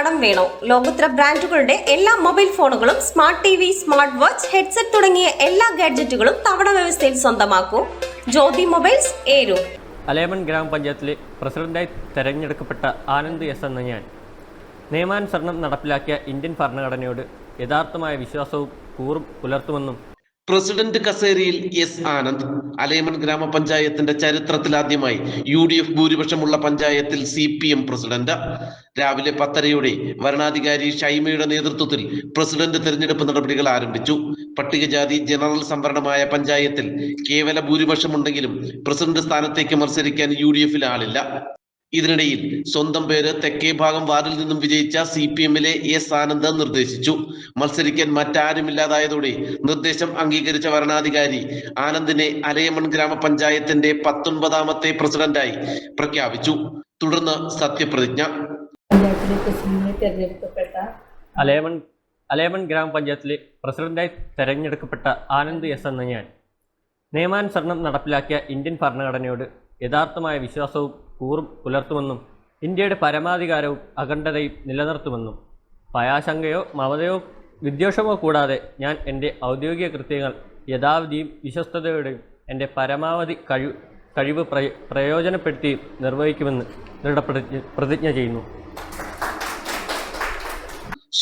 കടം വേണോ? ലോകോത്തര ബ്രാൻഡുകളുടെ എല്ലാ മൊബൈൽ ഫോണുകളും smart T V smart watch headset തുടങ്ങിയ എല്ലാ ഗാഡ്ജറ്റുകളും തവണ വ്യവസ്ഥയിൽ സ്വന്തമാക്കൂ. ജ്യോതി മൊബൈൽസ് ഏരു. അലേമൺ ഗ്രാമപഞ്ചായത്തിലെ പ്രസിഡന്റായി തെരഞ്ഞെടുക്കപ്പെട്ട ആനന്ദ് എസ് എന്ന ഞാൻ നിയമാനുസരണം നടപ്പിലാക്കിയ ഇന്ത്യൻ ഭരണഘടനയോട് യഥാർത്ഥമായ വിശ്വാസവും കൂറും പുലർത്തുമെന്നും പ്രസിഡന്റ് കസേരയിൽ എസ് ആനന്ദ് അലേമൺ ഗ്രാമപഞ്ചായത്തിന്റെ ചരിത്രത്തിലാദ്യമായി യു ഡി എഫ് ഭൂരിപക്ഷമുള്ള പഞ്ചായത്തിൽ സി പി എം പ്രസിഡന്റ്. രാവിലെ പത്തരയോടെ വരണാധികാരി ഷൈമയുടെ നേതൃത്വത്തിൽ പ്രസിഡന്റ് തെരഞ്ഞെടുപ്പ് നടപടികൾ ആരംഭിച്ചു. പട്ടികജാതി ജനറൽ സംവരണമായ പഞ്ചായത്തിൽ കേവല ഭൂരിപക്ഷമുണ്ടെങ്കിലും പ്രസിഡന്റ് സ്ഥാനത്തേക്ക് മത്സരിക്കാൻ യു ഡി എഫിൽ ആളില്ല. ഇതിനിടയിൽ സ്വന്തം പേര് തെക്കേ ഭാഗം വാർഡിൽ നിന്നും വിജയിച്ച സി പി എമ്മിലെ എസ് ആനന്ദ് നിർദ്ദേശിച്ചു. മത്സരിക്കാൻ മറ്റാരുമില്ലാതായതോടെ നിർദ്ദേശം അംഗീകരിച്ച വരണാധികാരി ആനന്ദിനെ അലയമൺ ഗ്രാമപഞ്ചായത്തിന്റെ പത്തൊൻപതാമത്തെ പ്രസിഡന്റായി പ്രഖ്യാപിച്ചു. തുടർന്ന് സത്യപ്രതിജ്ഞ. അലയമൺ അലയമൺ ഗ്രാമപഞ്ചായത്തിലെ പ്രസിഡന്റായി തെരഞ്ഞെടുക്കപ്പെട്ട ആനന്ദ് എസ് എന്ന ഞാൻ നിയമാനുസരണം നടപ്പിലാക്കിയ ഇന്ത്യൻ ഭരണഘടനയോട് യഥാർത്ഥമായ വിശ്വാസവും കൂറും പുലർത്തുമെന്നും ഇന്ത്യയുടെ പരമാധികാരവും അഖണ്ഡതയും നിലനിർത്തുമെന്നും ഭയാശങ്കയോ മമതയോ വിദ്വേഷമോ കൂടാതെ ഞാൻ എന്റെ ഔദ്യോഗിക കൃത്യങ്ങൾ യഥാവിധിയും വിശ്വസ്തയോടെയും എന്റെ പരമാവധി കഴിവ് കഴിവ് പ്രയോജനപ്പെടുത്തി നിർവഹിക്കുമെന്ന് ദൃഢപ്രതിജ്ഞ പ്രതിജ്ഞ ചെയ്യുന്നു.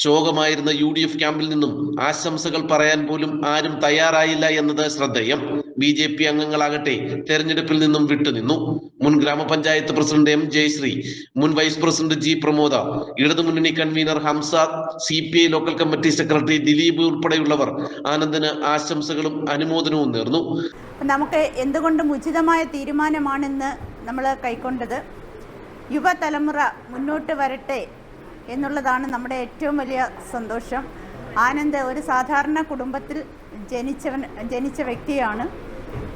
ശോകമായിരുന്ന യു ഡി എഫ് ക്യാമ്പിൽ നിന്നും ആശംസകൾ പറയാൻ പോലും ആരും തയ്യാറായില്ല എന്നത് ശ്രദ്ധേയം. ബി ജെ പി അംഗങ്ങളാകട്ടെ തെരഞ്ഞെടുപ്പിൽ നിന്നും വിട്ടുനിന്നു. മുൻ ഗ്രാമപഞ്ചായത്ത് പ്രസിഡന്റ് എം ജയശ്രീ മുൻ വൈസ് പ്രസിഡന്റ് ജി പ്രമോദ ഇടതുമുന്നണി convener Hamsa C P I local committee secretary Dileep ഉൾപ്പെടെയുള്ളവർ ആനന്ദിന് ആശംസകളും അനുമോദനവും നേർന്നു. നമുക്ക് എന്തുകൊണ്ടും ഉചിതമായ തീരുമാനമാണെന്ന് നമ്മൾ കൈക്കൊണ്ടത്? യുവതലമുറ മുന്നോട്ട് വരട്ടെ എന്നുള്ളതാണ് നമ്മുടെ ഏറ്റവും വലിയ സന്തോഷം. ആനന്ദ് ഒരു സാധാരണ കുടുംബത്തിൽ ജനിച്ചവൻ ജനിച്ച വ്യക്തിയാണ്.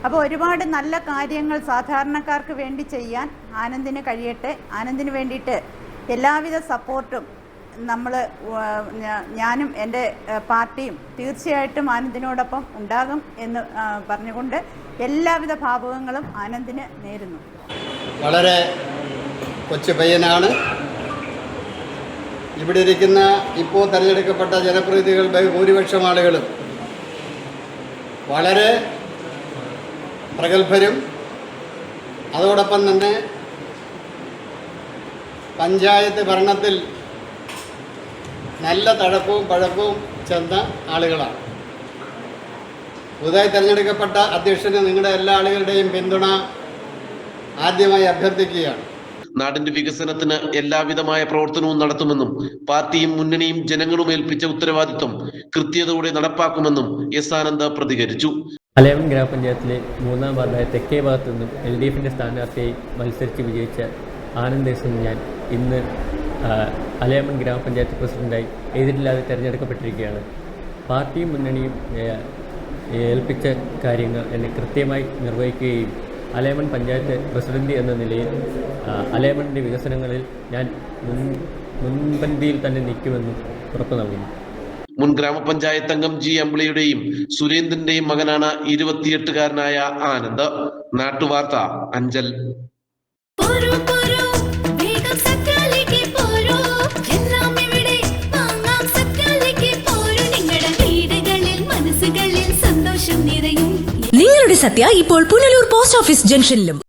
അപ്പോൾ ഒരുപാട് നല്ല കാര്യങ്ങൾ സാധാരണക്കാർക്ക് വേണ്ടി ചെയ്യാൻ ആനന്ദിന് കഴിയട്ടെ. ആനന്ദിന് വേണ്ടിയിട്ട് എല്ലാവിധ സപ്പോർട്ടും നമ്മൾ ഞാനും എന്റെ പാർട്ടിയും തീർച്ചയായിട്ടും ആനന്ദിനോടൊപ്പം ഉണ്ടാകും എന്ന് പറഞ്ഞുകൊണ്ട് എല്ലാവിധ ഭാവുകങ്ങളും ആനന്ദിന് നേരുന്നു. വളരെ കൊച്ചു പയ്യനാണ്. ഇവിടെ ഇരിക്കുന്ന ഇപ്പോൾ തിരഞ്ഞെടുക്കപ്പെട്ട ജനപ്രതിനിധികൾ ബഹുഭൂരിപക്ഷം ആളുകളും വളരെ പ്രഗത്ഭരും അതോടൊപ്പം തന്നെ പഞ്ചായത്ത് ഭരണത്തിൽ നല്ല തഴക്കവും പഴക്കവും ചെന്ന ആളുകളാണ്. പുതുതായി തിരഞ്ഞെടുക്കപ്പെട്ട അധ്യക്ഷന് നിങ്ങളുടെ എല്ലാ ആളുകളുടെയും പിന്തുണ ആദ്യമായി അഭ്യർത്ഥിക്കുകയാണ്. നാടിന്റെ വികസനത്തിന് എല്ലാവിധമായ പ്രവർത്തനവും നടത്തുമെന്നും പാർട്ടിയും മുന്നണിയും ജനങ്ങളും ഏൽപ്പിച്ച ഉത്തരവാദിത്വം കൃത്യതയോടെ നടപ്പാക്കുമെന്നും എസ് ആനന്ദ പ്രതികരിച്ചു. മലയാളം ഗ്രാമപഞ്ചായത്തിലെ മൂന്നാം വാർഡായ തെക്കേ ഭാഗത്തു നിന്നും എൽ ഡി എഫിന്റെ സ്ഥാനാർത്ഥിയായി മത്സരിച്ച് വിജയിച്ച ആനന്ദേശൻ ഞാൻ ഇന്ന് അലേമൻ ഗ്രാമപഞ്ചായത്ത് പ്രസിഡന്റായി എതിരില്ലാതെ തിരഞ്ഞെടുക്കപ്പെട്ടിരിക്കുകയാണ്. പാർട്ടിയും മുന്നണിയും ഏൽപ്പിച്ച കാര്യങ്ങൾ എന്നെ കൃത്യമായി നിർവഹിക്കുകയും അലേമൺ പഞ്ചായത്ത് പ്രസിഡന്റ് എന്ന നിലയിൽ അലേമണിന്റെ വികസനങ്ങളിൽ ഞാൻ മുൻ മുൻപന്തിയിൽ തന്നെ നിൽക്കുമെന്നും ഉറപ്പു നൽകുന്നു. മുൻ ഗ്രാമപഞ്ചായത്ത് അംഗം ജി അമ്പിളിയുടെയും സുരേന്ദ്രന്റെയും മകനാണ് ഇരുപത്തിയെട്ടുകാരനായ ആനന്ദ്. നാട്ടുവാർത്ത അഞ്ചൽ. സത്യ ഇപ്പോൾ പുനലൂർ പോസ്റ്റ് ഓഫീസ് ജംഗ്ഷനിലും.